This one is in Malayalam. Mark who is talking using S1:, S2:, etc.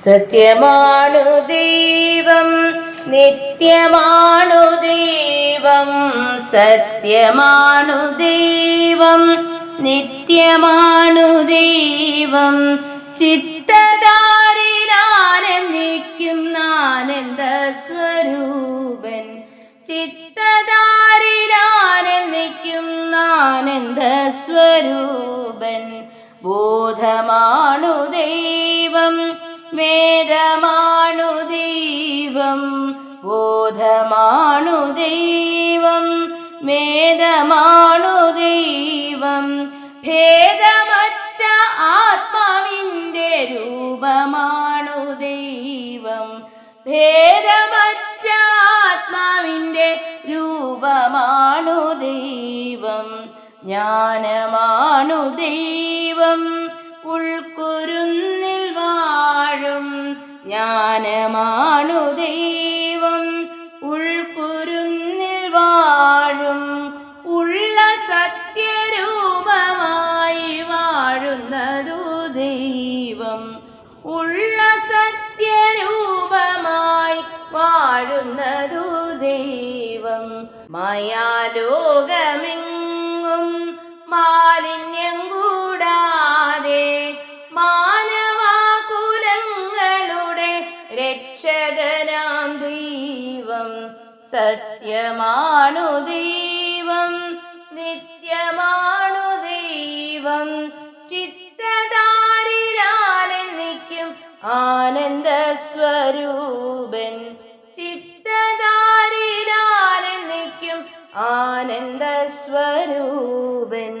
S1: സത്യമാണു ദൈവം നിത്യമാണു ദൈവം സത്യമാണു ദൈവം നിത്യമാണു ദൈവം. ചിത്തദാരിലാനന്ദിക്കും നാനന്ദ സ്വരൂപൻ. ചിത്തദാരിലാനന്ദിക്കും നാനന്ദ സ്വരൂപൻ. ബോധമാണു ദൈവം വേദമാണു ദൈവം ബോധമാണു ദൈവം വേദമാണു ദൈവം. ഭേദമറ്റ ആത്മാവിന്റെ രൂപമാണു ദൈവം. ഭേദമറ്റ ആത്മാവിന്റെ രൂപമാണു ദൈവം. ജ്ഞാനമാണു ദൈവം. ഉൾക്കുരുന്നിൽ വാഴും ജ്ഞാനമാണു ദൈവം. വാഴുന്നതു ദൈവം. മായാലോകമെങ്ങും മാലിന്യം കൂടാതെ മാനവാകുലങ്ങളുടെ രക്ഷകനാം ദൈവം. സത്യമാണു ദൈവം. ചിത്തദാരിലാനന്ദിക്കും ആനന്ദ സ്വരൂപൻ